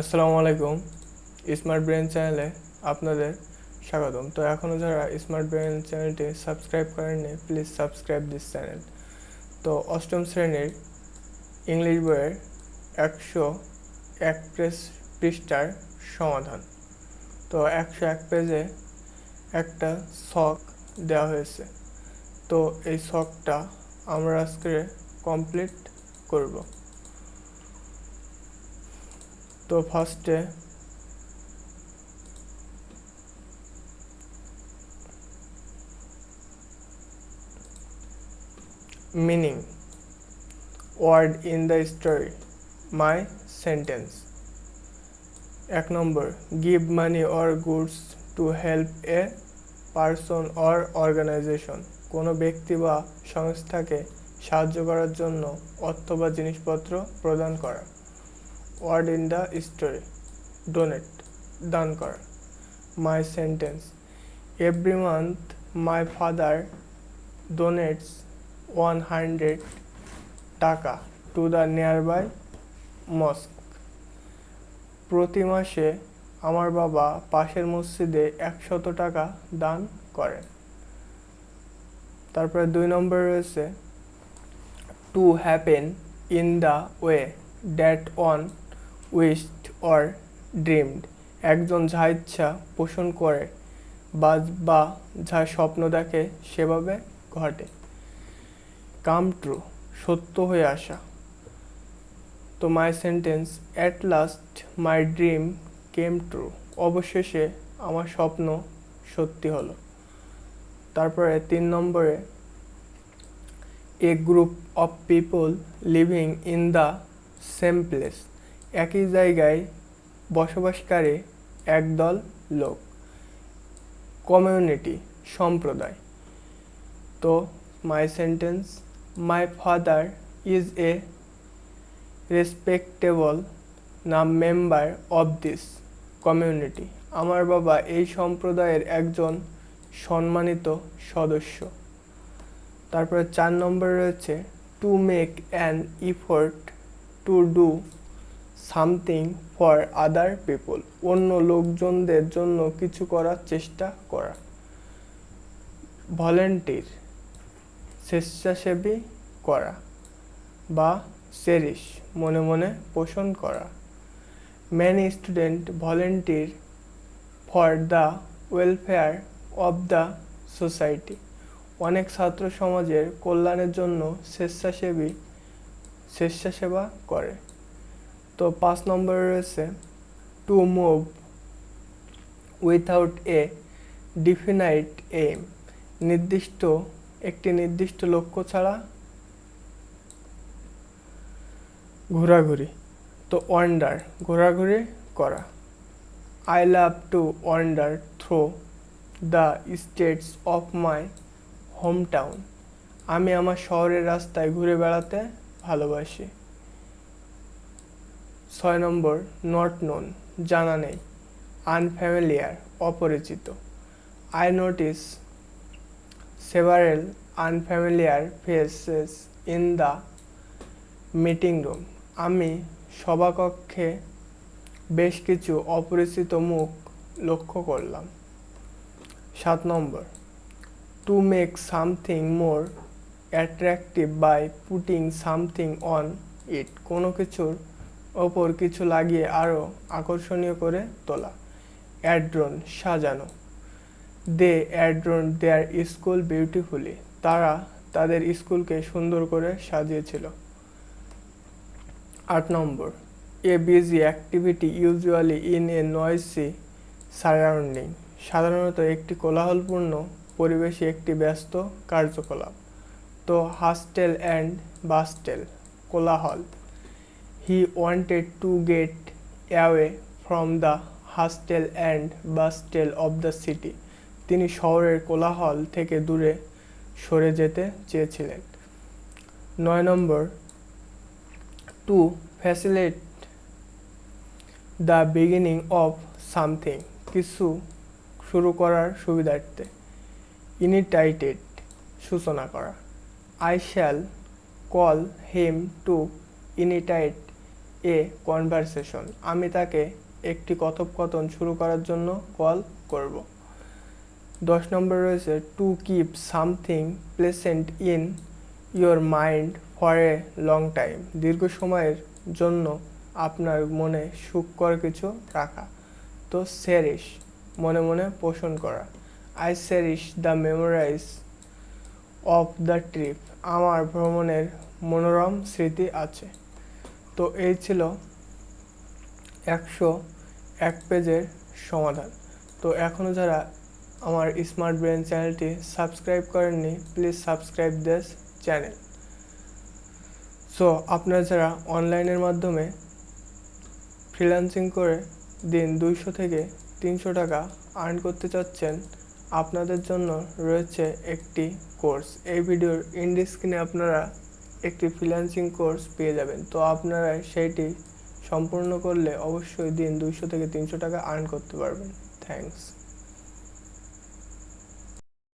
আসসালামু আলাইকুম smart brain চ্যানেলে আপনাদের স্বাগতম। তো এখনও যারা স্মার্ট ব্রেন চ্যানেলটি সাবস্ক্রাইব করেননি প্লিজ সাবস্ক্রাইব দিস চ্যানেল তো অষ্টম শ্রেণির ইংলিশ বইয়ের একশো এক পেজ পৃষ্ঠার সমাধান। তো একশো এক পেজে একটা শখ দেওয়া হয়েছে। তো এই শখটা আমরা আজকে কমপ্লিট করব। তো ফার্স্টে meaning word in the story my sentence এক নম্বর give money or goods to help a person or organization কোনো ব্যক্তি বা সংস্থাকে সাহায্য করার জন্য অর্থ বা জিনিসপত্র প্রদান করা word in the story donate, দান করা। My sentence, every month my father donates one hundred টাকা টু দ্য নিয়ারবাই মস্ক। প্রতি মাসে আমার বাবা পাশের মসজিদে একশত টাকা দান করেন তারপরে দুই নম্বর রয়েছে, to happen in the way that on wished or dreamed একজন যা ইচ্ছা পোষণ করে, বা বা যা স্বপ্ন দেখে সেভাবে ঘটে। কাম ট্রু, সত্য হয়ে আসা। তো my sentence at last my dream came true. অবশেষে আমার স্বপ্ন সত্যি হলো। তারপরে তিন নম্বরে, a group of people living in the same place. একই জায়গায় বসবাসকারী একদল লোক। কমিউনিটি, সম্প্রদায়। তো my sentence my father is a respectable নাম মেম্বার অফ দিস কমিউনিটি আমার বাবা এই সম্প্রদায়ের একজন সম্মানিত সদস্য। তারপরে চার নম্বর রয়েছে to make an effort to do something for other people, অন্য লোকজনদের জন্য কিছু করার চেষ্টা করা। ভলেন্টির স্বেচ্ছাসেবী করা বা চেরিশ, মনে মনে পোষণ করা। Many student volunteer for the welfare of the society অনেক ছাত্র সমাজের কল্যাণের জন্য স্বেচ্ছাসেবী, স্বেচ্ছাসেবা করে। তো পাঁচ নম্বরে রয়েছে to move without a definite aim নির্দিষ্ট একটি নির্দিষ্ট লক্ষ্য ছাড়া ঘোরাঘুরি তো ওয়ান্ডার ঘোরাঘুরি করা। I love to wander through the states of my home town আমি আমার শহরের রাস্তায় ঘুরে বেড়াতে ভালোবাসি। ছয় নম্বর নট নোন জানা নেই আনফ্যামিলিয়ার অপরিচিত। I notice several unfamiliar faces in the meeting room আমি সভাকক্ষে বেশ কিছু অপরিচিত মুখ লক্ষ্য করলাম। সাত number to make something more attractive by putting something on it কোনো কিছুর ওপর কিছু লাগিয়ে আরও আকর্ষণীয় করে তোলা। অ্যাড্রন সাজানো। They adorn their school beautifully. তারা তাদের স্কুলকে সুন্দর করে সাজিয়েছিল। আট নম্বর। A busy activity usually in a noisy surrounding. সাধারণত একটি কোলাহলপূর্ণ পরিবেশে একটি ব্যস্ত কার্যকলাপ। তো হাস্টেল অ্যান্ড বাস্টেল, কোলাহল। He wanted to get away from the hustle and bustle of the city তিনি শহরের কোলাহল থেকে দূরে সরে যেতে চেয়েছিলেন। নয় number to facilitate the beginning of something কিছু শুরু করার সুবিধার্থে ইনিটাইটেড সূচনা করা। I shall call him to initiate a conversation. আমি তাকে একটি কথোপকথন শুরু করার জন্য কল করব। দশ নম্বর রয়েছে to keep something pleasant in your mind for a long time দীর্ঘ সময়ের জন্য আপনার মনে সুখকর কিছু রাখা। তো সেরিশ মনে মনে পোষণ করা। I cherish the memorize of the trip আমার ভ্রমণের মনোরম স্মৃতি আছে। তো এই ছিল একশো এক পেজের সমাধান। তো এখনও যারা আমার স্মার্ট ব্রেন চ্যানেলটি সাবস্ক্রাইব করেননি please subscribe this channel so আপনারা যারা অনলাইনের মাধ্যমে ফ্রিল্যান্সিং করে দিন দুইশো থেকে তিনশো টাকা আর্ন করতে চাচ্ছেন, আপনাদের জন্য রয়েছে একটি কোর্স এই ভিডিওর ইন্ড স্ক্রিনে আপনারা একটি ফ্রিল্যান্সিং কোর্স পেয়ে যাবেন। তো আপনারা সেইটি সম্পূর্ণ করলে অবশ্যই দিন দুইশো থেকে তিনশো টাকা আর্ন করতে পারবেন। থ্যাঙ্কস